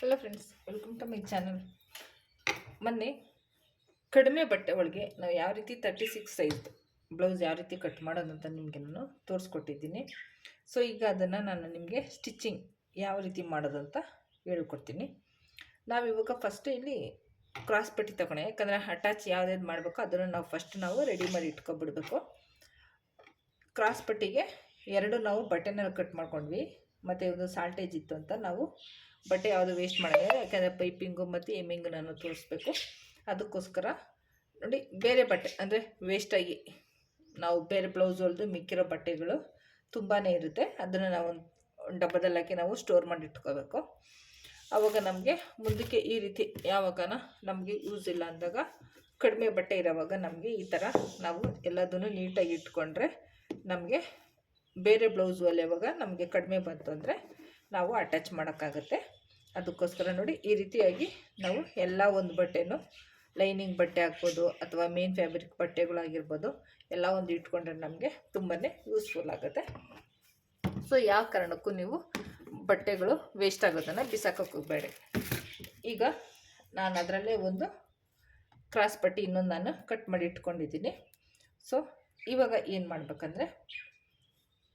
Hello friends welcome to my channel ಮೊನ್ನೆ ಕಡಿಮೆ ಬಟ್ಟೆ ಒಳಗೆ ನಾವು ಯಾವ ರೀತಿ ತರ್ಟಿ ಸಿಕ್ಸ್ ಸೈಜ್ ಬ್ಲೌಸ್ ಯಾವ ರೀತಿ ಕಟ್ ಮಾಡೋದು ಅಂತ ನಿಮಗೆ ನಾನು ತೋರಿಸ್ಕೊಟ್ಟಿದ್ದೀನಿ. ಸೊ ಈಗ ಅದನ್ನು ನಾನು ನಿಮಗೆ ಸ್ಟಿಚಿಂಗ್ ಯಾವ ರೀತಿ ಮಾಡೋದು ಅಂತ ಹೇಳ್ಕೊಡ್ತೀನಿ. ನಾವು ಇವಾಗ ಫಸ್ಟ್ ಇಲ್ಲಿ ಕ್ರಾಸ್ ಪಟ್ಟಿ ತಗೊಂಡೆ ಯಾಕಂದರೆ ಅಟ್ಯಾಚ್ ಯಾವ್ದು ಮಾಡಬೇಕು ಅದನ್ನು ನಾವು ಫಸ್ಟ್ ನಾವು ರೆಡಿ ಮಾಡಿ ಇಟ್ಕೊಬಿಡ್ಬೇಕು. ಕ್ರಾಸ್ ಪಟ್ಟಿಗೆ ಎರಡು ನಾವು ಬಟನಲ್ಲಿ ಕಟ್ ಮಾಡ್ಕೊಂಡ್ವಿ, ಮತ್ತು ಒಂದು ಸಾಲ್ಟೇಜ್ ಇತ್ತು ಅಂತ ನಾವು ಬಟ್ಟೆ ಯಾವುದು ವೇಸ್ಟ್ ಮಾಡಿದರೆ ಯಾಕಂದರೆ ಪೈಪಿಂಗು ಮತ್ತು ಎಮ್ಮಿಂಗು ನಾನು ತೋರಿಸ್ಬೇಕು. ಅದಕ್ಕೋಸ್ಕರ ನೋಡಿ ಬೇರೆ ಬಟ್ಟೆ, ಅಂದರೆ ವೇಸ್ಟಾಗಿ ನಾವು ಬೇರೆ ಬ್ಲೌಸ್ ಹೊಲ್ದು ಮಿಕ್ಕಿರೋ ಬಟ್ಟೆಗಳು ತುಂಬಾ ಇರುತ್ತೆ. ಅದನ್ನು ನಾವು ಒಂದು ಡಬ್ಬದಲ್ಲಿ ಹಾಕಿ ನಾವು ಸ್ಟೋರ್ ಮಾಡಿ ಇಟ್ಕೋಬೇಕು. ಆವಾಗ ನಮಗೆ ಮುಂದಕ್ಕೆ ಈ ರೀತಿ ಯಾವಾಗನ ನಮಗೆ ಯೂಸ್ ಇಲ್ಲ ಅಂದಾಗ ಕಡಿಮೆ ಬಟ್ಟೆ ಇರೋವಾಗ ನಮಗೆ ಈ ಥರ ನಾವು ಎಲ್ಲದನ್ನು ನೀಟಾಗಿ ಇಟ್ಕೊಂಡ್ರೆ ನಮಗೆ ಬೇರೆ ಬ್ಲೌಸ್ ಹೊಲಿಯುವಾಗ ನಮಗೆ ಕಡಿಮೆ ಬಂತು ಅಂದರೆ ನಾವು ಅಟ್ಯಾಚ್ ಮಾಡೋಕ್ಕಾಗತ್ತೆ. ಅದಕ್ಕೋಸ್ಕರ ನೋಡಿ ಈ ರೀತಿಯಾಗಿ ನಾವು ಎಲ್ಲ ಒಂದು ಬಟ್ಟೆನೂ ಲೈನಿಂಗ್ ಬಟ್ಟೆ ಹಾಕ್ಬೋದು ಅಥವಾ ಮೇನ್ ಫ್ಯಾಬ್ರಿಕ್ ಬಟ್ಟೆಗಳಾಗಿರ್ಬೋದು ಎಲ್ಲ ಒಂದು ಇಟ್ಕೊಂಡ್ರೆ ನಮಗೆ ತುಂಬಾ ಯೂಸ್ಫುಲ್ ಆಗುತ್ತೆ. ಸೊ ಯಾವ ಕಾರಣಕ್ಕೂ ನೀವು ಬಟ್ಟೆಗಳು ವೇಸ್ಟ್ ಆಗೋದನ್ನು ಬಿಸಾಕೋಕೆ ಈಗ ನಾನು ಅದರಲ್ಲೇ ಒಂದು ಕ್ರಾಸ್ ಪಟ್ಟಿ ಇನ್ನೊಂದು ನಾನು ಕಟ್ ಮಾಡಿ ಇಟ್ಕೊಂಡಿದ್ದೀನಿ. ಸೊ ಇವಾಗ ಏನು ಮಾಡಬೇಕಂದ್ರೆ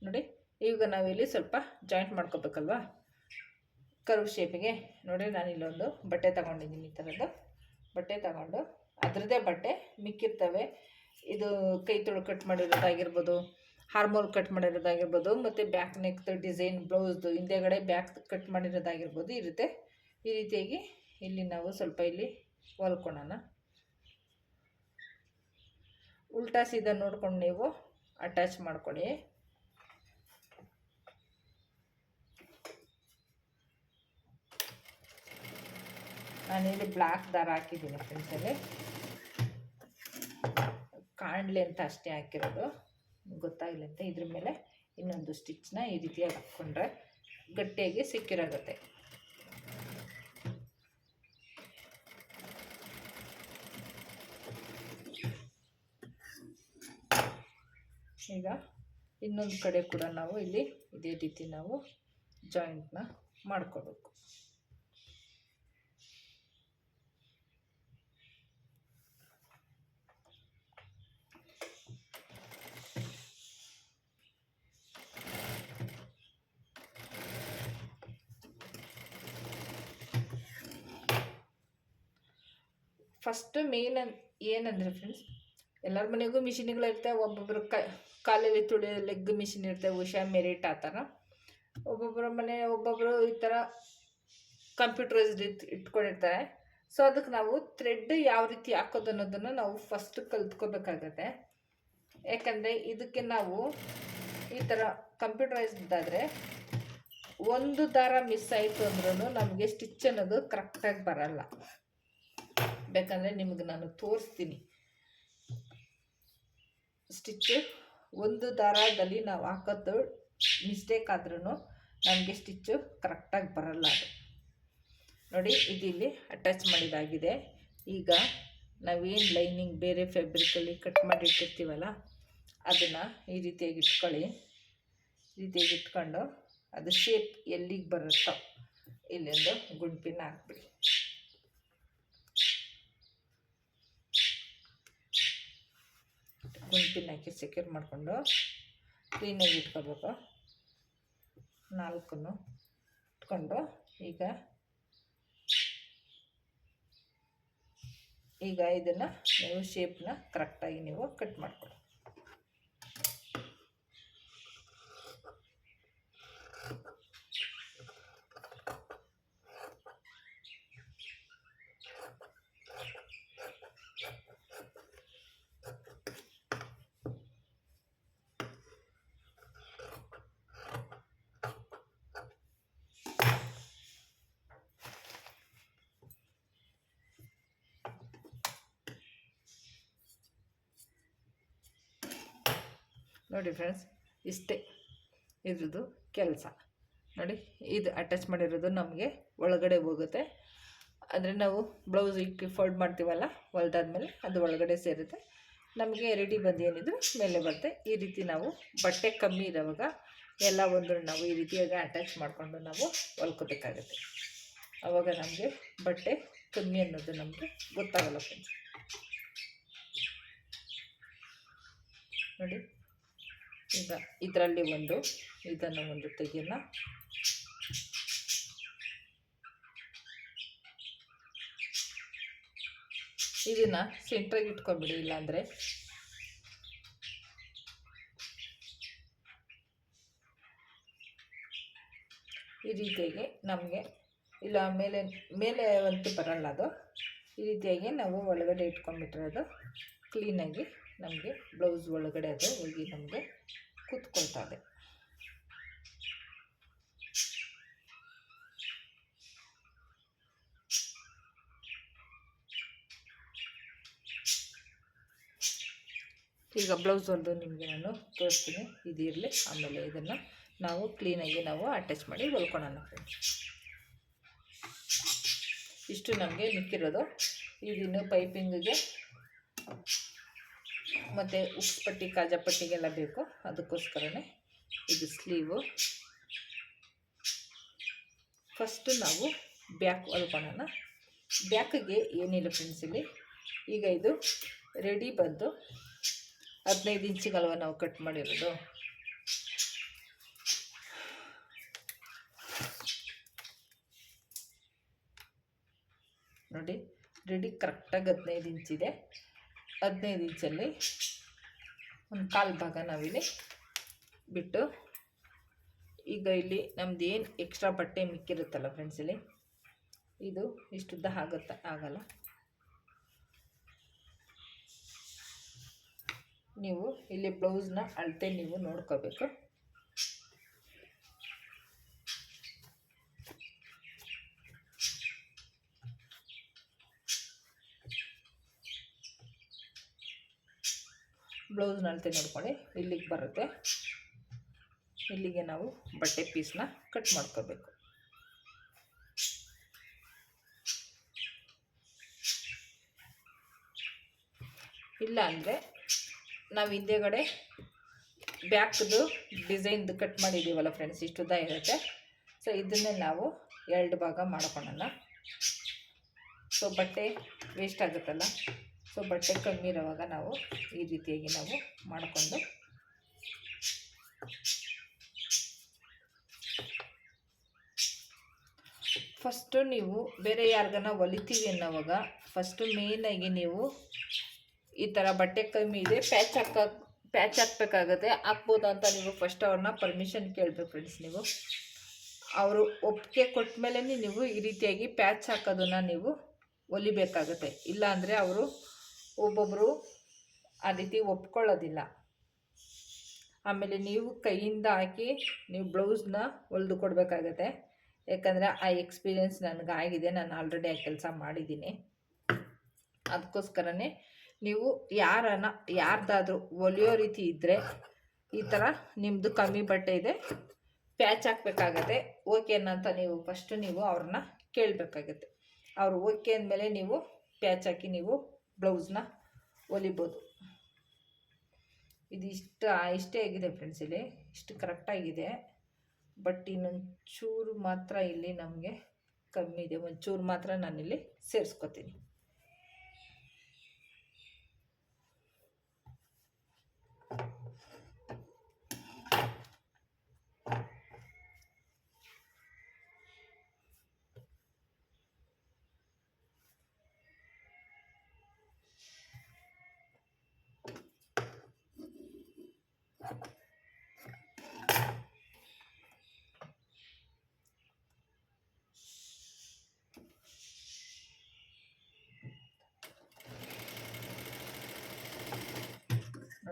ನೋಡಿ, ಈಗ ನಾವಿಲ್ಲಿ ಸ್ವಲ್ಪ ಜಾಯಿಂಟ್ ಮಾಡ್ಕೋಬೇಕಲ್ವಾ? ಕರ್ವ್ ಶೇಪಿಗೆ ನೋಡಿ, ನಾನು ಇಲ್ಲೊಂದು ಬಟ್ಟೆ ತಗೊಂಡಿದ್ದೀನಿ ಈ ಥರದ್ದು ಬಟ್ಟೆ ತಗೊಂಡು, ಅದರದ್ದೇ ಬಟ್ಟೆ ಮಿಕ್ಕಿರ್ತವೆ. ಇದು ಕೈ ತೊಳು ಕಟ್ ಮಾಡಿರೋದಾಗಿರ್ಬೋದು ಹಾರ್ಮೋಲ್ ಕಟ್ ಮಾಡಿರೋದಾಗಿರ್ಬೋದು, ಮತ್ತು ಬ್ಯಾಕ್ ನೆಕ್ದು ಡಿಸೈನ್ ಬ್ಲೌಸ್ದು ಹಿಂದೆಗಡೆ ಬ್ಯಾಕ್ ಕಟ್ ಮಾಡಿರೋದಾಗಿರ್ಬೋದು ಇರುತ್ತೆ ಈ ರೀತಿಯಾಗಿ ಇಲ್ಲಿ ನಾವು ಸ್ವಲ್ಪ ಇಲ್ಲಿ ಹೊಲ್ಕೊಳ್ಳೋಣ ಉಲ್ಟಾ ಸೀದಾ ನೋಡ್ಕೊಂಡು ನೀವು ಅಟ್ಯಾಚ್ ಮಾಡ್ಕೊಳ್ಳಿ. ನಾನಿಲ್ಲಿ ಬ್ಲ್ಯಾಕ್ ದಾರ ಹಾಕಿದ್ದೀನಿ ಫ್ರೆಂಡ್ಸಲ್ಲಿ ಕಾಣಲಿ ಅಂತ ಅಷ್ಟೇ ಹಾಕಿರೋದು. ಗೊತ್ತಾಗಲಿ ಅಂತ ಇದ್ರ ಮೇಲೆ ಇನ್ನೊಂದು ಸ್ಟಿಚ್ನ ಈ ರೀತಿಯಾಗಿ ಹಾಕ್ಕೊಂಡ್ರೆ ಗಟ್ಟಿಯಾಗಿ ಸಿಕ್ಕಿರಾಗುತ್ತೆ. ಈಗ ಇನ್ನೊಂದು ಕಡೆ ಕೂಡ ನಾವು ಇಲ್ಲಿ ಇದೇ ರೀತಿ ನಾವು ಜಾಯಿಂಟ್ನ ಮಾಡ್ಕೋಬೇಕು. ಫಸ್ಟ್ ಮೇನ್ ಅನ್ ಏನಂದರೆ ಫ್ರೆಂಡ್ಸ್ ಎಲ್ಲರ ಮನೆಗೂ ಮಿಷಿನ್ಗಳಿರ್ತವೆ ಒಬ್ಬೊಬ್ಬರು ಕ, ಕಾಲಲ್ಲಿ ತುಳಿಯೋ ಲೆಗ್ ಮಿಷಿನ್ ಇರ್ತವೆ ಉಷಾ ಮೆರಿಟ್ ಆ ಥರ. ಒಬ್ಬೊಬ್ಬರ ಮನೆ ಒಬ್ಬೊಬ್ಬರು ಈ ಥರ ಕಂಪ್ಯೂಟರೈಸ್ಡ್ ಇಟ್ ಇಟ್ಕೊಂಡಿರ್ತಾರೆ. ಸೊ ಅದಕ್ಕೆ ನಾವು ಥ್ರೆಡ್ ಯಾವ ರೀತಿ ಹಾಕೋದು ಅನ್ನೋದನ್ನು ನಾವು ಫಸ್ಟ್ ಕಲ್ತ್ಕೋಬೇಕಾಗತ್ತೆ. ಯಾಕಂದರೆ ಇದಕ್ಕೆ ನಾವು ಈ ಥರ ಕಂಪ್ಯೂಟರೈಸ್ಡ್ ಆದರೆ ಒಂದು ದಾರ ಮಿಸ್ ಆಯಿತು ಅಂದ್ರೂ ನಮಗೆ ಸ್ಟಿಚ್ ಅನ್ನೋದು ಕರೆಕ್ಟಾಗಿ ಬರಲ್ಲ. ಬೇಕಂದರೆ ನಿಮಗೆ ನಾನು ತೋರಿಸ್ತೀನಿ. ಸ್ಟಿಚ್ಚು ಒಂದು ದಾರದಲ್ಲಿ ನಾವು ಹಾಕೋದು ಮಿಸ್ಟೇಕ್ ಆದ್ರೂ ನಮಗೆ ಸ್ಟಿಚ್ಚು ಕರೆಕ್ಟಾಗಿ ಬರಲ್ಲ ಅದು. ನೋಡಿ ಇದಿಲ್ಲಿ ಅಟ್ಯಾಚ್ ಮಾಡಿದಾಗಿದೆ. ಈಗ ನಾವೇನು ಲೈನಿಂಗ್ ಬೇರೆ ಫ್ಯಾಬ್ರಿಕಲ್ಲಿ ಕಟ್ ಮಾಡಿ ಇಟ್ಟಿರ್ತೀವಲ್ಲ, ಅದನ್ನು ಈ ರೀತಿಯಾಗಿ ಇಟ್ಕೊಳ್ಳಿ. ಈ ರೀತಿಯಾಗಿ ಇಟ್ಕೊಂಡು ಅದು ಶೇಪ್ ಎಲ್ಲಿಗೆ ಬರುತ್ತೋ ಇಲ್ಲೊಂದು ಗುಂಪಿನ ಹಾಕ್ಬಿಡಿ. ಗುಂಪಿನ ಹಾಕಿ ಸೆಕ್ಯೂರ್ ಮಾಡಿಕೊಂಡು ಕ್ಲೀನಾಗಿ ಇಟ್ಕೋಬೇಕು. ನಾಲ್ಕು ಇಟ್ಕೊಂಡು ಈಗ ಈಗ ಇದನ್ನು ನೀವು ಶೇಪ್ನ ಕರೆಕ್ಟಾಗಿ ನೀವು ಕಟ್ ಮಾಡ್ಕೊಳ್ಳಿ ನೋಡಿ ಫ್ರೆಂಡ್ಸ್ ಇಷ್ಟೇ ಇದ್ರದ್ದು ಕೆಲಸ. ನೋಡಿ, ಇದು ಅಟ್ಯಾಚ್ ಮಾಡಿರೋದು ನಮಗೆ ಒಳಗಡೆ ಹೋಗುತ್ತೆ. ಅಂದರೆ ನಾವು ಬ್ಲೌಸ್ ಇಕ್ಕಿ ಫೋಲ್ಡ್ ಮಾಡ್ತೀವಲ್ಲ, ಹೊಲ್ದಾದ್ಮೇಲೆ ಅದು ಒಳಗಡೆ ಸೇರುತ್ತೆ. ನಮಗೆ ರೆಡಿ ಬಂದು ಏನಿದ್ರು ಮೇಲೆ ಬರುತ್ತೆ. ಈ ರೀತಿ ನಾವು ಬಟ್ಟೆ ಕಮ್ಮಿ ಇರೋವಾಗ ಎಲ್ಲ ಒಂದು ನಾವು ಈ ರೀತಿಯಾಗಿ ಅಟ್ಯಾಚ್ ಮಾಡಿಕೊಂಡು ನಾವು ಹೊಲ್ಕೋಬೇಕಾಗುತ್ತೆ. ಆವಾಗ ನಮಗೆ ಬಟ್ಟೆ ಕಮ್ಮಿ ಅನ್ನೋದು ನಮಗೆ ಗೊತ್ತಾಗಲ್ಲ ಫ್ರೆಂಡ್ಸ್ ನೋಡಿ. ಈಗ ಇದರಲ್ಲಿ ಒಂದು ಇದನ್ನು ಒಂದು ತೆಗೆಯೋಣ. ಇದನ್ನು ಸೆಂಟ್ರಾಗಿ ಇಟ್ಕೊಬಿಡಿ, ಇಲ್ಲಾಂದರೆ ಈ ರೀತಿಯಾಗಿ ನಮಗೆ ಇಲ್ಲ, ಮೇಲೆ ಮೇಲೆ ಒಂದು ಬರಲ್ಲ ಅದು. ಈ ರೀತಿಯಾಗಿ ನಾವು ಒಳಗಡೆ ಇಟ್ಕೊಂಡ್ಬಿಟ್ರೆ ಅದು ಕ್ಲೀನಾಗಿ ನಮಗೆ ಬ್ಲೌಸ್ ಒಳಗಡೆ ಅದು ಹೋಗಿ ನಮಗೆ ಕೂತ್ಕೊಳ್ತದೆ ಈಗ ಬ್ಲೌಸ್ ಒಂದು ನಿಮಗೆ ನಾನು ತೋರಿಸ್ತೀನಿ. ಇದಿರಲಿ ಆಮೇಲೆ ಇದನ್ನು ನಾವು ಕ್ಲೀನಾಗಿ ನಾವು ಅಟ್ಯಾಚ್ ಮಾಡಿ ಹೊಲ್ಕೊಳ್ಳೋಣ ಫ್ರೆಂಡ್ಸ್ ಇಷ್ಟು ನಮಗೆ ಮಿಕ್ಕಿರೋದು ಇದನ್ನು ಪೈಪಿಂಗಿಗೆ ಮತ್ತು ಉಪ್ಪು ಕಾಜಾ ಪಟ್ಟಿಗೆಲ್ಲ ಬೇಕು. ಅದಕ್ಕೋಸ್ಕರನೇ ಇದು ಸ್ಲೀವು ಫಸ್ಟು ನಾವು ಬ್ಯಾಕ್ ಹೊಲ್ಕೊಳ್ಳೋಣ ಬ್ಯಾಕಿಗೆ ಏನಿಲ್ಲ ಫ್ರೆಂಡ್ಸ್ ಇಲ್ಲಿ. ಈಗ ಇದು ರೆಡಿ ಬಂದು ಹದಿನೈದು ಇಂಚಿಗಲ್ವ ನಾವು ಕಟ್ ಮಾಡಿರೋದು. ನೋಡಿ ರೆಡಿ ಕರೆಕ್ಟಾಗಿ ಹದಿನೈದು ಇಂಚಿದೆ. ಹದಿನೈದು ಇಂಚಲ್ಲಿ ಒಂದು ಕಾಲು ಭಾಗ ನಾವಿಲ್ಲಿ ಬಿಟ್ಟು ಈಗ ಇಲ್ಲಿ ನಮ್ದು ಏನು ಎಕ್ಸ್ಟ್ರಾ ಬಟ್ಟೆ ಮಿಕ್ಕಿರುತ್ತಲ್ಲ ಫ್ರೆಂಡ್ಸ್ ಇಲ್ಲಿ, ಇದು ಇಷ್ಟುದ್ದ ಆಗುತ್ತೆ, ಆಗಲ್ಲ. ನೀವು ಇಲ್ಲಿ ಬ್ಲೌಸ್ನ ಅಳತೆ ನೀವು ನೋಡ್ಕೋಬೇಕು. ಬ್ಲೌಸ್ನ ಅಳತೆ ನೋಡ್ಕೊಳ್ಳಿ. ಇಲ್ಲಿಗೆ ಬರುತ್ತೆ. ಇಲ್ಲಿಗೆ ನಾವು ಬಟ್ಟೆ ಪೀಸ್ನ ಕಟ್ ಮಾಡ್ಕೋಬೇಕು. ಇಲ್ಲ ಅಂದರೆ ನಾವು ಹಿಂದೆಗಡೆ ಬ್ಯಾಕ್ದು ಡಿಸೈನ್ದು ಕಟ್ ಮಾಡಿದ್ದೀವಲ್ಲ ಫ್ರೆಂಡ್ಸ್ ಇಷ್ಟುದ ಇರುತ್ತೆ. ಸೊ ಇದನ್ನೇ ನಾವು ಎರಡು ಭಾಗ ಮಾಡ್ಕೊಳ್ಳೋಣ ಸೊ ಬಟ್ಟೆ ವೇಸ್ಟ್ ಆಗುತ್ತಲ್ಲ? ಸೊ ಬಟ್ಟೆ ಕಮ್ಮಿ ಇರುವಾಗ ನಾವು ಈ ರೀತಿಯಾಗಿ ನಾವು ಮಾಡಿಕೊಂಡು ಫಸ್ಟು ನೀವು ಬೇರೆ ಯಾರಿಗನ ಹೊಲಿತೀವಿ ಅನ್ನೋವಾಗ ಫಸ್ಟು ಮೇಯ್ನಾಗಿ ನೀವು ಈ ಥರ ಬಟ್ಟೆ ಕಮ್ಮಿ ಇದೆ, ಪ್ಯಾಚ್ ಹಾಕ, ಪ್ಯಾಚ್ ಹಾಕ್ಬೇಕಾಗತ್ತೆ, ಹಾಕ್ಬೋದು ಅಂತ ನೀವು ಫಸ್ಟ್ ಅವ್ರನ್ನ ಪರ್ಮಿಷನ್ ಕೇಳಬೇಕು ಫ್ರೆಂಡ್ಸ್ ನೀವು. ಅವರು ಒಪ್ಪಿಗೆ ಕೊಟ್ಟ ಮೇಲೆ ನೀವು ಈ ರೀತಿಯಾಗಿ ಪ್ಯಾಚ್ ಹಾಕೋದನ್ನು ನೀವು ಹೊಲಿಬೇಕಾಗತ್ತೆ ಇಲ್ಲಾಂದರೆ ಅವರು ಒಬ್ಬೊಬ್ಬರು ಆ ರೀತಿ ಒಪ್ಕೊಳ್ಳೋದಿಲ್ಲ. ಆಮೇಲೆ ನೀವು ಕೈಯಿಂದ ಹಾಕಿ ನೀವು ಬ್ಲೌಸ್ನ ಹೊಲಿದು ಕೊಡಬೇಕಾಗತ್ತೆ. ಯಾಕಂದರೆ ಆ ಎಕ್ಸ್ಪೀರಿಯೆನ್ಸ್ ನನಗಾಗಿದೆ, ನಾನು ಆಲ್ರೆಡಿ ಆ ಕೆಲಸ ಮಾಡಿದ್ದೀನಿ. ಅದಕ್ಕೋಸ್ಕರನೇ ನೀವು ಯಾರನ್ನ ಯಾರ್ದಾದ್ರೂ ಒಲಿಯೋ ರೀತಿ ಇದ್ದರೆ ಈ ಥರ ನಿಮ್ಮದು ಕಮ್ಮಿ ಬಟ್ಟೆ ಇದೆ, ಪ್ಯಾಚ್ ಹಾಕ್ಬೇಕಾಗತ್ತೆ. ಓಕೆನಂತ ನೀವು ಫಸ್ಟು ನೀವು ಅವ್ರನ್ನ ಕೇಳಬೇಕಾಗತ್ತೆ. ಅವರು ಓಕೆ ಅಂದಮೇಲೆ ನೀವು ಪ್ಯಾಚ್ ಹಾಕಿ ನೀವು ಬ್ಲೌಸ್ನ ಹೊಲಿಬೋದು. ಇದು ಇಷ್ಟು, ಇಷ್ಟೇ ಆಗಿದೆ ಫ್ರೆಂಡ್ಸ್ ಇಲ್ಲಿ. ಇಷ್ಟು ಕರೆಕ್ಟಾಗಿದೆ ಬಟ್ ಇನ್ನೊಂಚೂರು ಮಾತ್ರ ಇಲ್ಲಿ ನಮಗೆ ಕಮ್ಮಿ ಇದೆ. ಒಂಚೂರು ಚೂರು ಮಾತ್ರ ನಾನಿಲ್ಲಿ ಸೇರಿಸ್ಕೊತೀನಿ.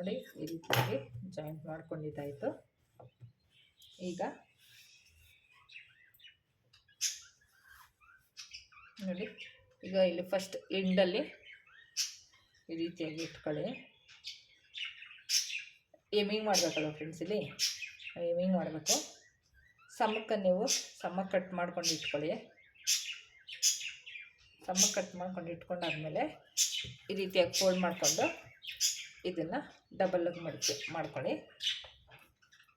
ನೋಡಿ, ಈ ರೀತಿಯಾಗಿ ಜಾಯಿಂಟ್ ಮಾಡ್ಕೊಂಡಿದ್ದಾಯಿತು. ಈಗ ನೋಡಿ, ಈಗ ಇಲ್ಲಿ ಫಸ್ಟ್ ಎಂಡಲ್ಲಿ ಈ ರೀತಿಯಾಗಿ ಇಟ್ಕೊಳ್ಳಿ. ಏಮಿಂಗ್ ಮಾಡಬೇಕಲ್ಲ ಫ್ರೆಂಡ್ಸ್ ಇಲ್ಲಿ? ಏಮಿಂಗ್ ಮಾಡಬೇಕು. ಸಮಕ್ಕೆ ನೀವು ಸಮ ಕಟ್ ಮಾಡ್ಕೊಂಡು ಇಟ್ಕೊಳ್ಳಿ. ಸಮ ಕಟ್ ಮಾಡ್ಕೊಂಡು ಇಟ್ಕೊಂಡಾದ್ಮೇಲೆ ಈ ರೀತಿಯಾಗಿ ಫೋಲ್ಡ್ ಮಾಡಿಕೊಂಡು ಇದನ್ನು ಡಬಲ್ಲಾಗಿ ಮಡಿಕೆ ಮಾಡ್ಕೊಳ್ಳಿ.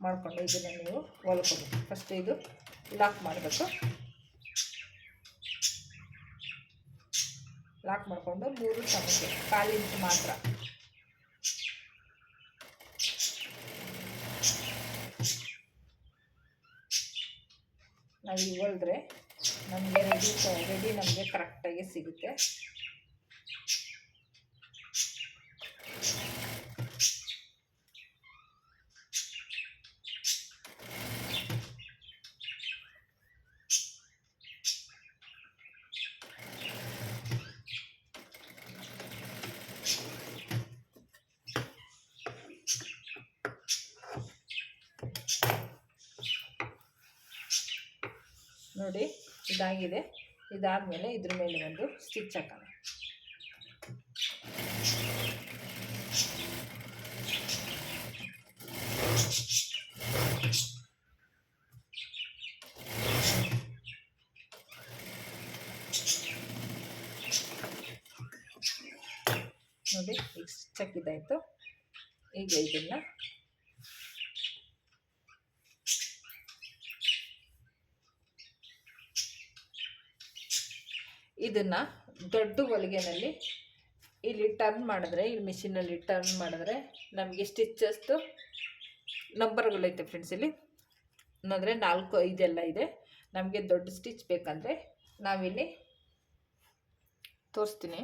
ಮಾಡಿಕೊಂಡು ಇದನ್ನು ನೀವು ಹೊಲ್ಕೊಬೇಕು. ಫಸ್ಟ್ ಇದು ಲಾಕ್ ಮಾಡಬೇಕು. ಲಾಕ್ ಮಾಡಿಕೊಂಡು ಮೂರು ಚಮಚೆ, ಕಾಲು ಇಂಚು ಮಾತ್ರ. ನಾವು ಹೊಲಿದ್ರೆ ನಮಗೆ ರೆಡಿ ರೆಡಿ ನಮಗೆ ಕರೆಕ್ಟಾಗಿ ಸಿಗುತ್ತೆ. ನೋಡಿ ಇದಾಗಿದೆ. ಇದಾದಮೇಲೆ ಇದ್ರ ಮೇಲೆ ಒಂದು ಸ್ಟಿಚ್ ಹಾಕೋಣ. ನೋಡಿ ಈಗ ಸ್ಟಿಚ್ ಹಾಕಿದ್ದಾಯಿತು. ಈಗ ಇದನ್ನು ಇದನ್ನು ದೊಡ್ಡ ಹೊಲಿಗೆನಲ್ಲಿ ಇಲ್ಲಿ ಟರ್ನ್ ಮಾಡಿದ್ರೆ ಇಲ್ಲಿ ಮಿಷಿನಲ್ಲಿ ಟರ್ನ್ ಮಾಡಿದ್ರೆ ನಮಗೆ ಸ್ಟಿಚಸ್ದು ನಂಬರ್ಗಳೈತೆ ಫ್ರೆಂಡ್ಸ್ ಇಲ್ಲಿ. ಅಂದರೆ ನಾಲ್ಕು, ಐದೆಲ್ಲ ಇದೆ. ನಮಗೆ ದೊಡ್ಡ ಸ್ಟಿಚ್ ಬೇಕಂದರೆ ನಾವಿಲ್ಲಿ ತೋರಿಸ್ತೀನಿ.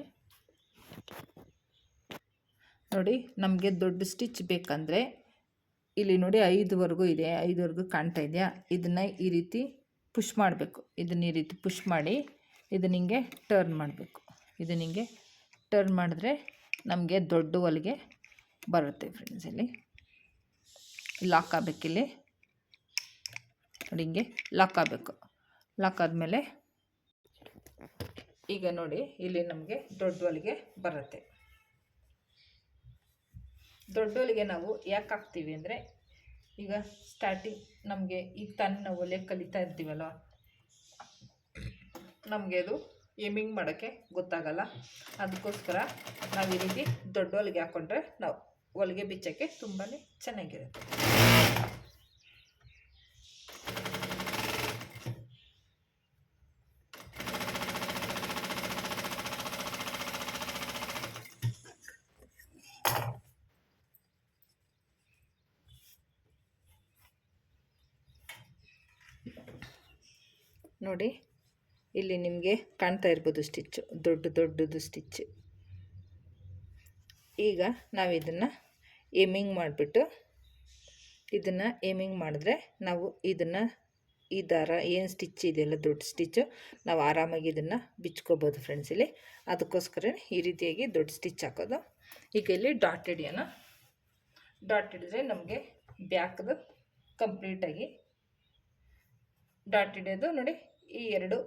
ನೋಡಿ, ನಮಗೆ ದೊಡ್ಡ ಸ್ಟಿಚ್ ಬೇಕಂದರೆ ಇಲ್ಲಿ ನೋಡಿ ಐದುವರೆಗೂ ಇದೆ, ಐದುವರೆಗೂ ಕಾಣ್ತಾ ಇದೆಯಾ? ಇದನ್ನು ಈ ರೀತಿ ಪುಷ್ ಮಾಡಬೇಕು. ಇದನ್ನ ಈ ರೀತಿ ಪುಷ್ ಮಾಡಿ ಇದನ್ನ ಹಿಂಗೆ ಟರ್ನ್ ಮಾಡಬೇಕು. ಇದು ನಿಮಗೆ ಟರ್ನ್ ಮಾಡಿದ್ರೆ ನಮಗೆ ದೊಡ್ಡ ಹೊಲಿಗೆ ಬರುತ್ತೆ ಫ್ರೆಂಡ್ಸ್ ಇಲ್ಲಿ. ಲಾಕ್ ಆಗಬೇಕಿಲ್ಲಿ ನೋಡಿ ಹಿಂಗೆ ಲಾಕ್ ಆಗಬೇಕು. ಲಾಕ್ ಆದಮೇಲೆ ಈಗ ನೋಡಿ ಇಲ್ಲಿ ನಮಗೆ ದೊಡ್ಡ ಹೊಲಿಗೆ ಬರುತ್ತೆ. ದೊಡ್ಡ ಹೊಲಿಗೆ ನಾವು ಯಾಕೆ ಹಾಕ್ತೀವಿ ಅಂದರೆ ಈಗ ಸ್ಟಾರ್ಟಿಂಗ್ ನಮಗೆ ಈಗ ತನ್ನ ಒಲೆ ಕಲಿತಾ ಇರ್ತೀವಲ್ಲ ನಮಗೆ ಅದು ಏಮಿಂಗ್ ಮಾಡೋಕ್ಕೆ ಗೊತ್ತಾಗಲ್ಲ. ಅದಕ್ಕೋಸ್ಕರ ನಾವು ಈ ರೀತಿ ದೊಡ್ಡ ಹೊಲಿಗೆ ಹಾಕ್ಕೊಂಡ್ರೆ ನಾವು ಹೊಲಿಗೆ ಬಿಚ್ಚೋಕ್ಕೆ ತುಂಬಾ ಚೆನ್ನಾಗಿರುತ್ತೆ. ನೋಡಿ ಇಲ್ಲಿ ನಿಮಗೆ ಕಾಣ್ತಾ ಇರ್ಬೋದು ಸ್ಟಿಚ್ಚು ದೊಡ್ಡ ದೊಡ್ಡದು ಸ್ಟಿಚ್ ಈಗ ನಾವು ಇದನ್ನು ಏಮಿಂಗ್ ಮಾಡಿಬಿಟ್ಟು ಇದನ್ನು ಏಮಿಂಗ್ ಮಾಡಿದ್ರೆ ನಾವು ಇದನ್ನು ಈ ದಾರ ಏನು ಸ್ಟಿಚ್ ಇದೆಯಲ್ಲ ದೊಡ್ಡ ಸ್ಟಿಚ್ಚು ನಾವು ಆರಾಮಾಗಿ ಇದನ್ನು ಬಿಚ್ಕೋಬೋದು ಫ್ರೆಂಡ್ಸ್ ಇಲ್ಲಿ. ಅದಕ್ಕೋಸ್ಕರ ಈ ರೀತಿಯಾಗಿ ದೊಡ್ಡ ಸ್ಟಿಚ್ ಹಾಕೋದು. ಈಗ ಇಲ್ಲಿ ಡಾಟ್ ಹಿಡಿಯೋಣ. ಡಾಟ್ ಹಿಡಿದ್ರೆ ನಮಗೆ ಬ್ಯಾಕ್ದು ಕಂಪ್ಲೀಟಾಗಿ ಡಾಟ್ ಹಿಡಿಯೋದು. ನೋಡಿ, ಈ ಎರಡು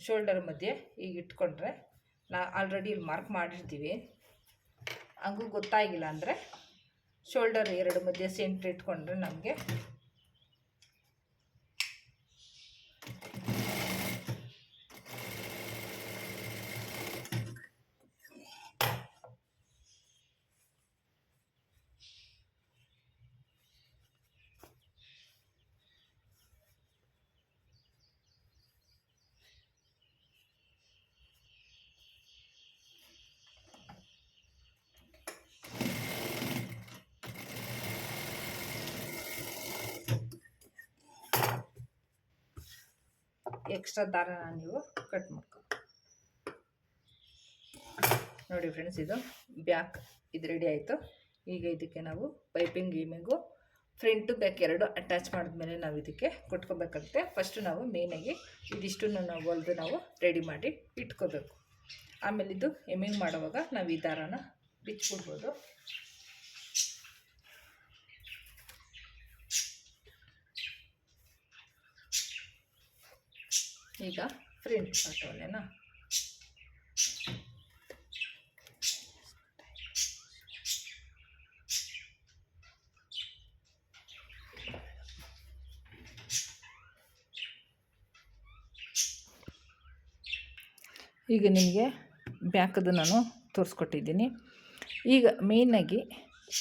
ಶೋಲ್ಡರ್ ಮಧ್ಯೆ ಈಗ ಇಟ್ಕೊಂಡ್ರೆ ನಾ ಆಲ್ರೆಡಿ ಇಲ್ಲಿ ಮಾರ್ಕ್ ಮಾಡಿರ್ತೀವಿ. ಹಂಗೂ ಗೊತ್ತಾಗಿಲ್ಲ ಅಂದರೆ ಶೋಲ್ಡರ್ ಎರಡು ಮಧ್ಯೆ ಸೆಂಟ್ರ್ ಇಟ್ಕೊಂಡ್ರೆ ನಮಗೆ ಎಕ್ಸ್ಟ್ರಾ ದಾರನ ನೀವು ಕಟ್ ಮಾಡ್ಕೊ. ನೋಡಿ ಫ್ರೆಂಡ್ಸ್, ಇದು ಬ್ಯಾಕ್ ಇದು ರೆಡಿ ಆಯಿತು. ಈಗ ಇದಕ್ಕೆ ನಾವು ಪೈಪಿಂಗ್ ಗೀಮಿಂಗು ಫ್ರಂಟು ಬ್ಯಾಕ್ ಎರಡು ಅಟ್ಯಾಚ್ ಮಾಡಿದ್ಮೇಲೆ ನಾವು ಇದಕ್ಕೆ ಕೊಟ್ಕೋಬೇಕಾಗುತ್ತೆ ಫಸ್ಟು ನಾವು ಮೇನಾಗಿ ಇದಿಷ್ಟನ್ನು ನಾವು ಹೊಲಿದು ನಾವು ರೆಡಿ ಮಾಡಿ ಇಟ್ಕೋಬೇಕು. ಆಮೇಲೆ ಇದು ಎಮ್ಮಿಂಗ್ ಮಾಡುವಾಗ ನಾವು ಈ ದಾರನ ಬಿಚ್ಕೊಡ್ಬೋದು ಈಗ ಫ್ರೆಂಡ್ಸ್ ಪಾರ್ಟ್ ಒಲೆನಾ ಈಗ ನಿಮಗೆ ಬ್ಯಾಕದು ನಾನು ತೋರಿಸ್ಕೊಟ್ಟಿದ್ದೀನಿ. ಈಗ ಮೇಯ್ನಾಗಿ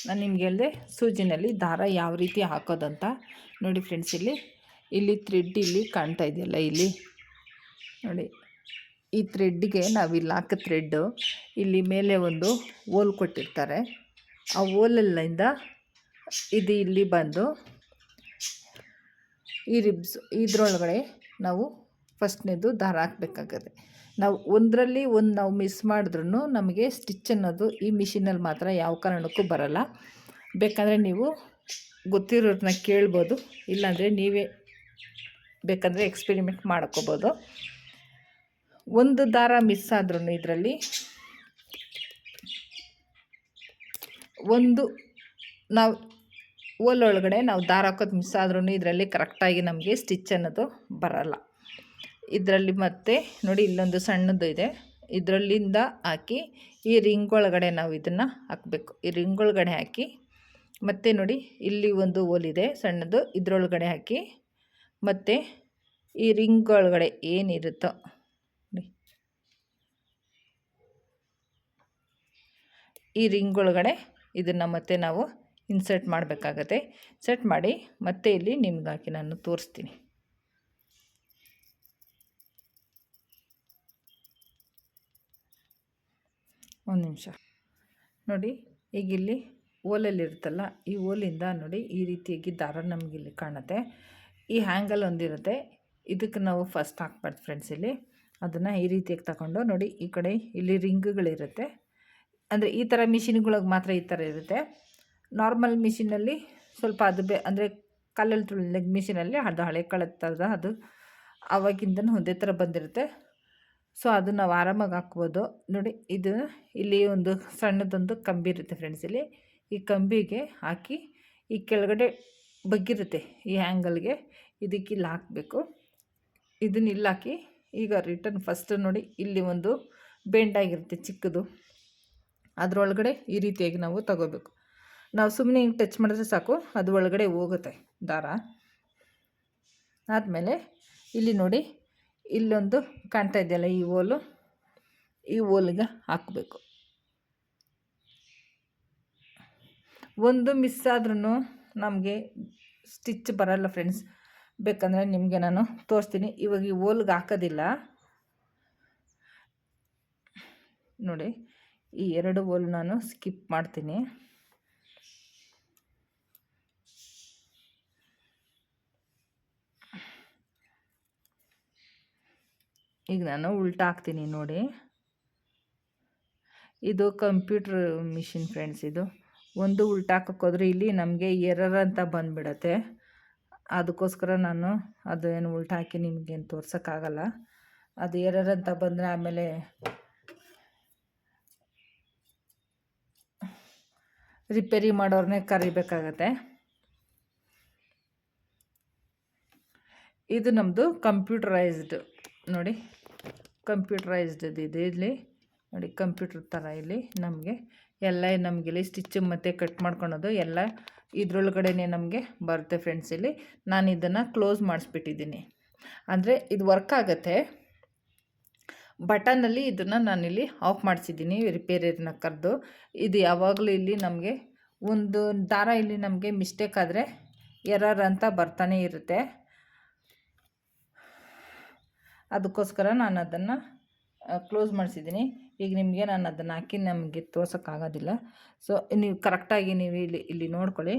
ನಾನು ನಿಮಗೆ ಹೇಳಿದೆ ಸೂಜಿನಲ್ಲಿ ದಾರ ಯಾವ ರೀತಿ ಹಾಕೋದಂತ ನೋಡಿ ಫ್ರೆಂಡ್ಸ್ ಇಲ್ಲಿ ಇಲ್ಲಿ ಥ್ರೆಡ್ ಇಲ್ಲಿ ಕಾಣ್ತಾ ಇದೆಯಲ್ಲ ಇಲ್ಲಿ. ನೋಡಿ. ಈ ಥ್ರೆಡ್ಗೆ ನಾವು ಇಲ್ಲಿ ಹಾಕೋ ಥ್ರೆಡ್ಡು. ಇಲ್ಲಿ ಮೇಲೆ ಒಂದು ಓಲ್ ಕೊಟ್ಟಿರ್ತಾರೆ. ಆ ಓಲಲ್ಲಿಂದ ಇದು ಇಲ್ಲಿ ಬಂದು ಈ ರಿಬ್ಸ್, ಇದರೊಳಗಡೆ ನಾವು ಫಸ್ಟ್ನೇದು ದಾರ ಹಾಕಬೇಕಾಗತ್ತೆ. ನಾವು ಒಂದರಲ್ಲಿ ಒಂದು ನಾವು ಮಿಸ್ ಮಾಡಿದ್ರೂ ನಮಗೆ ಸ್ಟಿಚ್ ಅನ್ನೋದು ಈ ಮಿಷಿನಲ್ಲಿ ಮಾತ್ರ ಯಾವ ಕಾರಣಕ್ಕೂ ಬರಲ್ಲ. ಬೇಕಂದರೆ ನೀವು ಗೊತ್ತಿರೋರನ್ನ ಕೇಳ್ಬೋದು. ಇಲ್ಲಾಂದರೆ ನೀವೇ ಬೇಕಂದರೆ ಎಕ್ಸ್ಪೆರಿಮೆಂಟ್ ಮಾಡ್ಕೋಬೋದು. ಒಂದು ದಾರ ಮಿಸ್ ಆದ್ರೂ ಇದರಲ್ಲಿ? ಒಂದು ನಾವು ಓಲ್ ಒಳಗಡೆ ನಾವು ದಾರ ಹಾಕೋದು ಮಿಸ್ ಆದ್ರೂ ಇದರಲ್ಲಿ ಕರೆಕ್ಟಾಗಿ ನಮಗೆ ಸ್ಟಿಚ್ ಅನ್ನೋದು ಬರಲ್ಲ. ಇದರಲ್ಲಿ ಮತ್ತೆ ನೋಡಿ ಇಲ್ಲೊಂದು ಸಣ್ಣದು ಇದೆ. ಇದರಲ್ಲಿಂದ ಹಾಕಿ ಈ ರಿಂಗ್ ಒಳಗಡೆ ನಾವು ಇದನ್ನು ಹಾಕಬೇಕು. ಈ ರಿಂಗ್ ಒಳಗಡೆ ಹಾಕಿ ಮತ್ತೆ ನೋಡಿ ಇಲ್ಲಿ ಒಂದು ಓಲಿದೆ ಸಣ್ಣದು ಇದರೊಳಗಡೆ ಹಾಕಿ ಮತ್ತು ಈ ರಿಂಗ್ ಒಳಗಡೆ ಏನಿರುತ್ತೋ ನೋಡಿ ಈ ರಿಂಗ್ ಒಳಗಡೆ ಇದನ್ನು ಮತ್ತೆ ನಾವು ಇನ್ಸರ್ಟ್ ಮಾಡಬೇಕಾಗತ್ತೆ. ಸೆಟ್ ಮಾಡಿ ಮತ್ತೆ ಇಲ್ಲಿ ನಿಮ್ಗೆ ಹಾಕಿ ನಾನು ತೋರಿಸ್ತೀನಿ. ಒಂದು ನಿಮಿಷ. ನೋಡಿ, ಈಗ ಇಲ್ಲಿ ಓಲಲ್ಲಿರುತ್ತಲ್ಲ ಈ ಓಲಿಂದ ನೋಡಿ ಈ ರೀತಿಯಾಗಿ ದಾರ ನಮಗಿಲ್ಲಿ ಕಾಣುತ್ತೆ. ಈ ಹ್ಯಾಂಗಲ್ ಒಂದಿರುತ್ತೆ. ಇದಕ್ಕೆ ನಾವು ಫಸ್ಟ್ ಹಾಕ್ಬಾರ್ದು ಫ್ರೆಂಡ್ಸ್ ಇಲ್ಲಿ. ಅದನ್ನು ಈ ರೀತಿಯಾಗಿ ತಗೊಂಡು ನೋಡಿ, ಈ ಕಡೆ ಇಲ್ಲಿ ರಿಂಗ್ಗಳಿರುತ್ತೆ. ಅಂದರೆ ಈ ಥರ ಮಿಷಿನ್ಗಳಿಗೆ ಮಾತ್ರ ಈ ಥರ ಇರುತ್ತೆ. ನಾರ್ಮಲ್ ಮಿಷಿನಲ್ಲಿ ಸ್ವಲ್ಪ ಅದು ಬೆ, ಅಂದರೆ ಕಲ್ಲಲ್ಲಿ ತುಳಿದ ಮಿಷಿನಲ್ಲಿ ಅದು ಹಳೆ ಕಾಲದ ಥರದ ಅದು ಆವಾಗಿಂದನೂ ಒಂದೇ ಥರ ಬಂದಿರುತ್ತೆ. ಸೊ ಅದು ನಾವು ಆರಾಮಾಗಿ ಹಾಕ್ಬೋದು. ನೋಡಿ, ಇದು ಇಲ್ಲಿ ಒಂದು ಸಣ್ಣದೊಂದು ಕಂಬಿ ಇರುತ್ತೆ ಫ್ರೆಂಡ್ಸ್ ಇಲ್ಲಿ ಈ ಕಂಬಿಗೆ ಹಾಕಿ ಈ ಕೆಳಗಡೆ ಬಗ್ಗಿರುತ್ತೆ ಈ ಹ್ಯಾಂಗಲ್ಗೆ ಇದಕ್ಕೆ ಇಲ್ಲಿ ಹಾಕಬೇಕು. ಇದನ್ನ ಇಲ್ಲಿ ಹಾಕಿ ಈಗ ರಿಟರ್ನ್ ಫಸ್ಟ್ ನೋಡಿ, ಇಲ್ಲಿ ಒಂದು ಬೆಂಡಾಗಿರುತ್ತೆ ಚಿಕ್ಕದು. ಅದರೊಳಗಡೆ ಈ ರೀತಿಯಾಗಿ ನಾವು ತಗೋಬೇಕು. ನಾವು ಸುಮ್ಮನೆ ಹಿಂಗೆ ಟಚ್ ಮಾಡಿದ್ರೆ ಸಾಕು, ಅದು ಒಳಗಡೆ ಹೋಗುತ್ತೆ ದಾರ. ಆದಮೇಲೆ ಇಲ್ಲಿ ನೋಡಿ, ಇಲ್ಲೊಂದು ಕಾಣ್ತಾ ಇದೆಯಲ್ಲ ಈ ಓಲು ಈ ಓಲಿಗೆ ಹಾಕಬೇಕು. ಒಂದು ಮಿಸ್ ಆದ್ರೂ ನಮಗೆ ಸ್ಟಿಚ್ ಬರಲ್ಲ ಫ್ರೆಂಡ್ಸ್ ಬೇಕಂದರೆ ನಿಮಗೆ ನಾನು ತೋರಿಸ್ತೀನಿ. ಇವಾಗ ಈ ಓಲ್ಗೆ ಹಾಕೋದಿಲ್ಲ. ನೋಡಿ ಈ ಎರಡು ಓಲ್ ನಾನು ಸ್ಕಿಪ್ ಮಾಡ್ತೀನಿ. ಈಗ ನಾನು ಉಲ್ಟಾ ಹಾಕ್ತೀನಿ ನೋಡಿ. ಇದು ಕಂಪ್ಯೂಟ್ರ್ ಮಿಷಿನ್ ಫ್ರೆಂಡ್ಸ್ ಇದು. ಒಂದು ಉಲ್ಟಾ ಹಾಕೋದ್ರೆ ಇಲ್ಲಿ ನಮಗೆ ಎರರ್ ಅಂತ ಬಂದುಬಿಡತ್ತೆ. ಅದಕ್ಕೋಸ್ಕರ ನಾನು ಅದು ಏನು ಉಲ್ಟಾ ಹಾಕಿ ನಿಮಗೇನು ತೋರ್ಸೋಕ್ಕಾಗಲ್ಲ. ಅದು ಎರರ್ ಅಂತ ಬಂದರೆ ಆಮೇಲೆ ರಿಪೇರಿ ಮಾಡೋರನ್ನೇ ಕರಿಬೇಕಾಗತ್ತೆ. ಇದು ನಮ್ಮದು ಕಂಪ್ಯೂಟರೈಸ್ಡ್, ನೋಡಿ ಕಂಪ್ಯೂಟರೈಸ್ಡ್ ಇದೆ ಇಲ್ಲಿ, ನೋಡಿ, ಕಂಪ್ಯೂಟರ್ ಥರ ಇಲ್ಲಿ ನಮಗೆ ಎಲ್ಲ ನಮಗೆ ಇಲ್ಲಿ ಸ್ಟಿಚ್ ಮತ್ತು ಕಟ್ ಮಾಡ್ಕೊಳೋದು ಎಲ್ಲ ಇದರೊಳಗಡೆನೇ ನಮಗೆ ಬರುತ್ತೆ ಫ್ರೆಂಡ್ಸ್ ಇಲ್ಲಿ. ನಾನು ಇದನ್ನು ಕ್ಲೋಸ್ ಮಾಡಿಸ್ಬಿಟ್ಟಿದ್ದೀನಿ. ಅಂದರೆ ಇದು ವರ್ಕ್ ಆಗುತ್ತೆ. ಬಟನಲ್ಲಿ ಇದನ್ನು ನಾನಿಲ್ಲಿ ಆಫ್ ಮಾಡಿಸಿದ್ದೀನಿ ರಿಪೇರಿನ ಕರೆದು. ಇದು ಯಾವಾಗಲೂ ಇಲ್ಲಿ ನಮಗೆ ಒಂದು ದಾರ ಇಲ್ಲಿ ನಮಗೆ ಮಿಸ್ಟೇಕ್ ಆದರೆ ಎರರ್ ಅಂತ ಬರ್ತಾನೆ ಇರುತ್ತೆ. ಅದಕ್ಕೋಸ್ಕರ ನಾನು ಅದನ್ನು ಕ್ಲೋಸ್ ಮಾಡಿಸಿದ್ದೀನಿ. ಈಗ ನಿಮಗೆ ನಾನು ಅದನ್ನು ಹಾಕಿ ನಮಗೆ ತೋರ್ಸೋಕ್ಕಾಗೋದಿಲ್ಲ. ಸೊ ನೀವು ಕರೆಕ್ಟಾಗಿ ನೀವು ಇಲ್ಲಿ ಇಲ್ಲಿ ನೋಡ್ಕೊಳ್ಳಿ.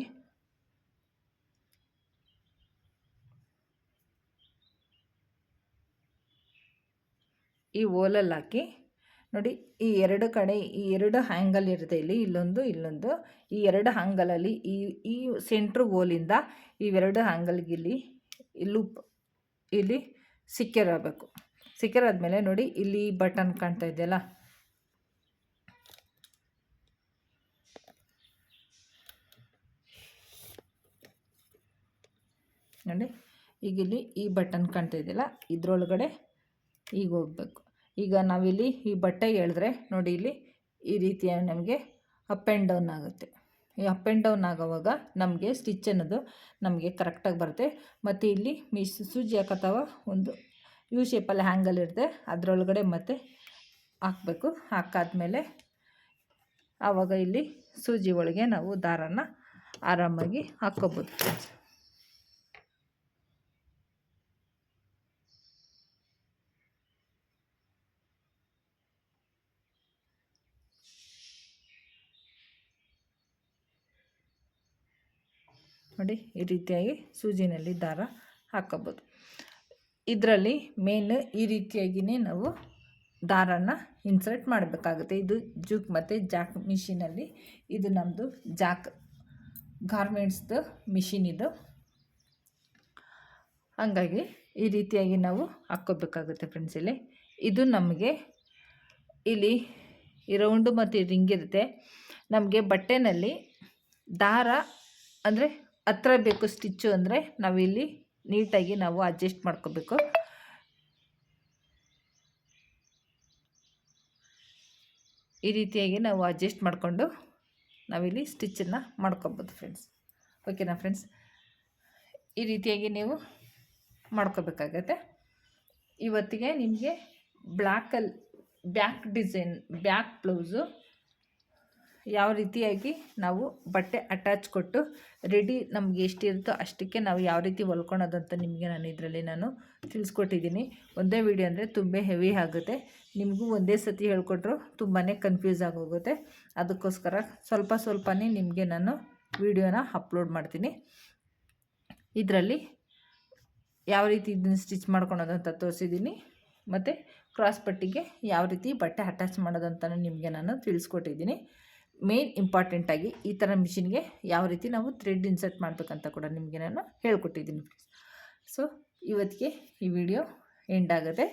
ಈ ಓಲಲ್ಲಿ ಹಾಕಿ, ನೋಡಿ ಈ ಎರಡು ಕಡೆ, ಈ ಎರಡು ಹ್ಯಾಂಗಲ್ ಇರುತ್ತೆ ಇಲ್ಲಿ, ಇಲ್ಲೊಂದು ಇಲ್ಲೊಂದು. ಈ ಎರಡು ಹ್ಯಾಂಗಲಲ್ಲಿ ಈ ಈ ಸೆಂಟ್ರ್ ಓಲಿಂದ ಇವೆರಡು ಹ್ಯಾಂಗಲ್ಗೆ ಇಲ್ಲಿ ಲೂಪ್ ಇಲ್ಲಿ ಸಿಕ್ಕಿರಬೇಕು. ಸಿಕ್ಕಿರಾದ್ಮೇಲೆ ನೋಡಿ ಇಲ್ಲಿ ಬಟನ್ ಕಾಣ್ತಾ ಇದೆಯಲ್ಲ? ನೋಡಿ, ಈಗ ಇಲ್ಲಿ ಈ ಬಟನ್ ಕಾಣ್ತಾ ಇದೆಯಲ್ಲ? ಇದರೊಳಗಡೆ ಈಗ ಹೋಗ್ಬೇಕು. ಈಗ ನಾವಿಲ್ಲಿ ಈ ಬಟ್ಟೆ ಎಳೆದ್ರೆ ನೋಡಿ ಇಲ್ಲಿ ಈ ರೀತಿಯ ನಮಗೆ ಅಪ್ ಆ್ಯಂಡ್ ಡೌನ್ ಆಗುತ್ತೆ. ಈ ಅಪ್ ಆ್ಯಂಡ್ ಡೌನ್ ಆಗೋವಾಗ ನಮಗೆ ಸ್ಟಿಚ್ ಅನ್ನೋದು ನಮಗೆ ಕರೆಕ್ಟಾಗಿ ಬರುತ್ತೆ. ಮತ್ತು ಇಲ್ಲಿ ಮಿಸ್ ಸೂಜಿ ಹಾಕತ್ತವ ಒಂದು ಯು ಶೇಪಲ್ಲಿ ಹ್ಯಾಂಗಲ್ ಇರುತ್ತೆ. ಅದರೊಳಗಡೆ ಮತ್ತೆ ಹಾಕಬೇಕು. ಹಾಕಾದ್ಮೇಲೆ ಆವಾಗ ಇಲ್ಲಿ ಸೂಜಿ ಒಳಗೆ ನಾವು ದಾರನ ಆರಾಮಾಗಿ ಹಾಕ್ಕೋಬೋದು. ನೋಡಿ ಈ ರೀತಿಯಾಗಿ ಸೂಜಿನಲ್ಲಿ ದಾರ ಹಾಕಬಹುದು ಇದರಲ್ಲಿ ಮೇನ್ ಈ ರೀತಿಯಾಗಿಯೇ ನಾವು ದಾರನ ಇನ್ಸರ್ಟ್ ಮಾಡಬೇಕಾಗುತ್ತೆ. ಇದು ಜುಕ್ ಮತ್ತು ಜಾಕ್ ಮಿಷಿನಲ್ಲಿ ಇದು ನಮ್ಮದು ಜಾಕ್ ಗಾರ್ಮೆಂಟ್ಸ್ದು ಮಿಷಿನ್ ಇದು. ಹಾಗಾಗಿ ಈ ರೀತಿಯಾಗಿ ನಾವು ಹಾಕ್ಕೋಬೇಕಾಗುತ್ತೆ ಫ್ರೆಂಡ್ಸ್ ಇಲ್ಲಿ. ಇದು ನಮಗೆ ಇಲ್ಲಿ ರೌಂಡು ಮತ್ತು ರಿಂಗ್ ಇರುತ್ತೆ. ನಮಗೆ ಬಟ್ಟೆನಲ್ಲಿ ದಾರ ಅಂದರೆ ಹತ್ರ ಬೇಕು ಸ್ಟಿಚ್ಚು ಅಂದರೆ ನಾವಿಲ್ಲಿ ನೀಟಾಗಿ ನಾವು ಅಡ್ಜಸ್ಟ್ ಮಾಡ್ಕೋಬೇಕು. ಈ ರೀತಿಯಾಗಿ ನಾವು ಅಡ್ಜಸ್ಟ್ ಮಾಡಿಕೊಂಡು ನಾವಿಲ್ಲಿ ಸ್ಟಿಚ್ಚನ್ನು ಮಾಡ್ಕೊಬೋದು ಫ್ರೆಂಡ್ಸ್. ಓಕೆನಾ ಫ್ರೆಂಡ್ಸ್? ಈ ರೀತಿಯಾಗಿ ನೀವು ಮಾಡ್ಕೋಬೇಕಾಗತ್ತೆ. ಇವತ್ತಿಗೆ ನಿಮಗೆ ಬ್ಲ್ಯಾಕಲ್ಲಿ ಬ್ಯಾಕ್ ಡಿಸೈನ್ ಬ್ಯಾಕ್ ಬ್ಲೌಸು ಯಾವ ರೀತಿಯಾಗಿ ನಾವು ಬಟ್ಟೆ ಅಟ್ಯಾಚ್ ಕೊಟ್ಟು ರೆಡಿ ನಮ್ಗೆ ಎಷ್ಟಿರುತ್ತೋ ಅಷ್ಟಕ್ಕೆ ನಾವು ಯಾವ ರೀತಿ ಹೊಲ್ಕೊಳೋದು ಅಂತ ನಿಮಗೆ ನಾನು ಇದರಲ್ಲಿ ನಾನು ತಿಳಿಸ್ಕೊಟ್ಟಿದ್ದೀನಿ. ಒಂದೇ ವಿಡಿಯೋ ಅಂದರೆ ತುಂಬ ಹೆವಿ ಆಗುತ್ತೆ. ನಿಮಗೂ ಒಂದೇ ಸತಿ ಹೇಳ್ಕೊಟ್ರು ತುಂಬಾ ಕನ್ಫ್ಯೂಸ್ ಆಗೋಗುತ್ತೆ. ಅದಕ್ಕೋಸ್ಕರ ಸ್ವಲ್ಪ ಸ್ವಲ್ಪನೇ ನಿಮಗೆ ನಾನು ವಿಡಿಯೋನ ಅಪ್ಲೋಡ್ ಮಾಡ್ತೀನಿ. ಇದರಲ್ಲಿ ಯಾವ ರೀತಿ ಇದನ್ನು ಸ್ಟಿಚ್ ಮಾಡ್ಕೊಳೋದು ಅಂತ ತೋರಿಸಿದ್ದೀನಿ. ಮತ್ತು ಕ್ರಾಸ್ ಪಟ್ಟಿಗೆ ಯಾವ ರೀತಿ ಬಟ್ಟೆ ಅಟ್ಯಾಚ್ ಮಾಡೋದಂತಲೂ ನಿಮಗೆ ನಾನು ತಿಳಿಸ್ಕೊಟ್ಟಿದ್ದೀನಿ. ಮೇನ್ ಇಂಪಾರ್ಟೆಂಟಾಗಿ ಈ ಥರ ಮಿಷಿನ್ಗೆ ಯಾವ ರೀತಿ ನಾವು ಥ್ರೆಡ್ ಇನ್ಸರ್ಟ್ ಮಾಡಬೇಕಂತ ಕೂಡ ನಿಮಗೆ ನಾನು ಹೇಳ್ಕೊಟ್ಟಿದ್ದೀನಿ ಸೊ ಇವತ್ತಿಗೆ ಈ ವಿಡಿಯೋ ಎಂಡ್ ಆಗುತ್ತೆ.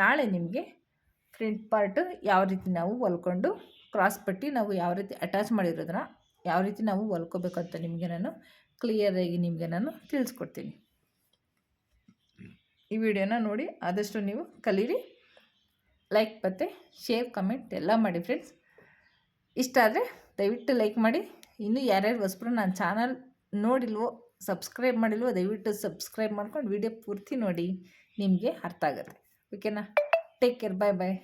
ನಾಳೆ ನಿಮಗೆ ಫ್ರಂಟ್ ಪಾರ್ಟು ಯಾವ ರೀತಿ ನಾವು ಹೊಲ್ಕೊಂಡು ಕ್ರಾಸ್ ಪಟ್ಟಿ ನಾವು ಯಾವ ರೀತಿ ಅಟ್ಯಾಚ್ ಮಾಡಿರೋದನ್ನ ಯಾವ ರೀತಿ ನಾವು ಹೊಲ್ಕೋಬೇಕಂತ ನಿಮಗೆ ನಾನು ಕ್ಲಿಯರಾಗಿ ನಿಮಗೆ ನಾನು ತಿಳಿಸ್ಕೊಡ್ತೀನಿ. ಈ ವಿಡಿಯೋನ ನೋಡಿ ಆದಷ್ಟು ನೀವು ಕಲೀರಿ. ಲೈಕ್ ಮತ್ತು ಶೇರ್ ಕಮೆಂಟ್ ಎಲ್ಲ ಮಾಡಿ ಫ್ರೆಂಡ್ಸ್ ಇಷ್ಟ ಆದರೆ ದಯವಿಟ್ಟು ಲೈಕ್ ಮಾಡಿ. ಇನ್ನೂ ಯಾರ್ಯಾರು ಹೊಸಬ್ರು ನನ್ನ ಚಾನಲ್ ನೋಡಿಲ್ವೋ ಸಬ್ಸ್ಕ್ರೈಬ್ ಮಾಡಿಲ್ವೋ, ದಯವಿಟ್ಟು ಸಬ್ಸ್ಕ್ರೈಬ್ ಮಾಡ್ಕೊಂಡು ವಿಡಿಯೋ ಪೂರ್ತಿ ನೋಡಿ. ನಿಮಗೆ ಅರ್ಥ ಆಗುತ್ತೆ. ಓಕೆನಾ ಟೇಕ್ ಕೇರ್ ಬಾಯ್ ಬಾಯ್